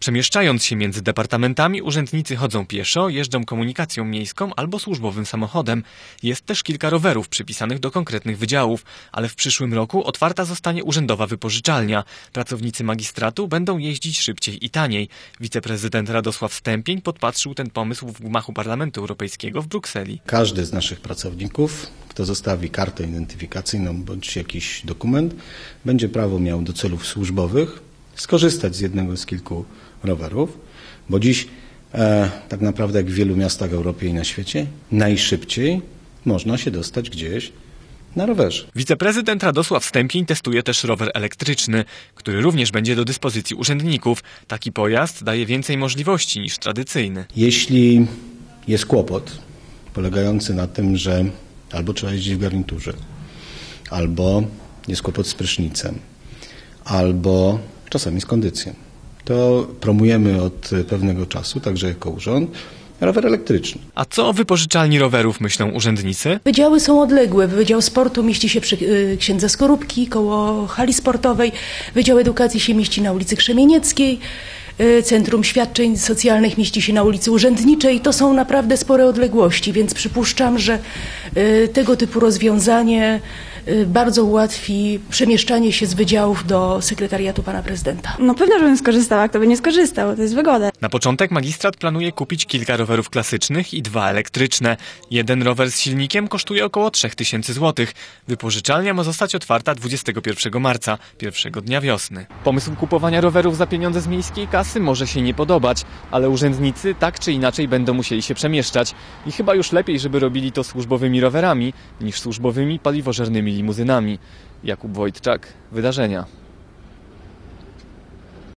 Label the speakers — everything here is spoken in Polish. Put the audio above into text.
Speaker 1: Przemieszczając się między departamentami, urzędnicy chodzą pieszo, jeżdżą komunikacją miejską albo służbowym samochodem. Jest też kilka rowerów przypisanych do konkretnych wydziałów, ale w przyszłym roku otwarta zostanie urzędowa wypożyczalnia. Pracownicy magistratu będą jeździć szybciej i taniej. Wiceprezydent Radosław Stępień podpatrzył ten pomysł w gmachu Parlamentu Europejskiego w Brukseli.
Speaker 2: Każdy z naszych pracowników, kto zostawi kartę identyfikacyjną bądź jakiś dokument, będzie prawo miał do celów służbowych skorzystać z jednego z kilku rowerów, bo dziś e, tak naprawdę jak w wielu miastach w Europie i na świecie najszybciej można się dostać gdzieś na rowerze.
Speaker 1: Wiceprezydent Radosław Stępień testuje też rower elektryczny, który również będzie do dyspozycji urzędników. Taki pojazd daje więcej możliwości niż tradycyjny.
Speaker 2: Jeśli jest kłopot polegający na tym, że albo trzeba jeździć w garniturze, albo jest kłopot z prysznicem, albo czasami z kondycją, to promujemy od pewnego czasu, także jako urząd, rower elektryczny.
Speaker 1: A co o wypożyczalni rowerów myślą urzędnicy?
Speaker 3: Wydziały są odległe. Wydział Sportu mieści się przy y, księdze Skorupki, koło hali sportowej. Wydział Edukacji się mieści na ulicy Krzemienieckiej. Y, Centrum Świadczeń Socjalnych mieści się na ulicy Urzędniczej. To są naprawdę spore odległości, więc przypuszczam, że y, tego typu rozwiązanie bardzo ułatwi przemieszczanie się z wydziałów do sekretariatu pana prezydenta.
Speaker 4: No pewno, żebym skorzystała, kto by nie skorzystał, to jest wygoda.
Speaker 1: Na początek magistrat planuje kupić kilka rowerów klasycznych i dwa elektryczne. Jeden rower z silnikiem kosztuje około 3000 zł. Wypożyczalnia ma zostać otwarta 21 marca, pierwszego dnia wiosny. Pomysł kupowania rowerów za pieniądze z miejskiej kasy może się nie podobać, ale urzędnicy tak czy inaczej będą musieli się przemieszczać. I chyba już lepiej, żeby robili to służbowymi rowerami niż służbowymi paliwożernymi limuzynami. Jakub Wojtczak, Wydarzenia.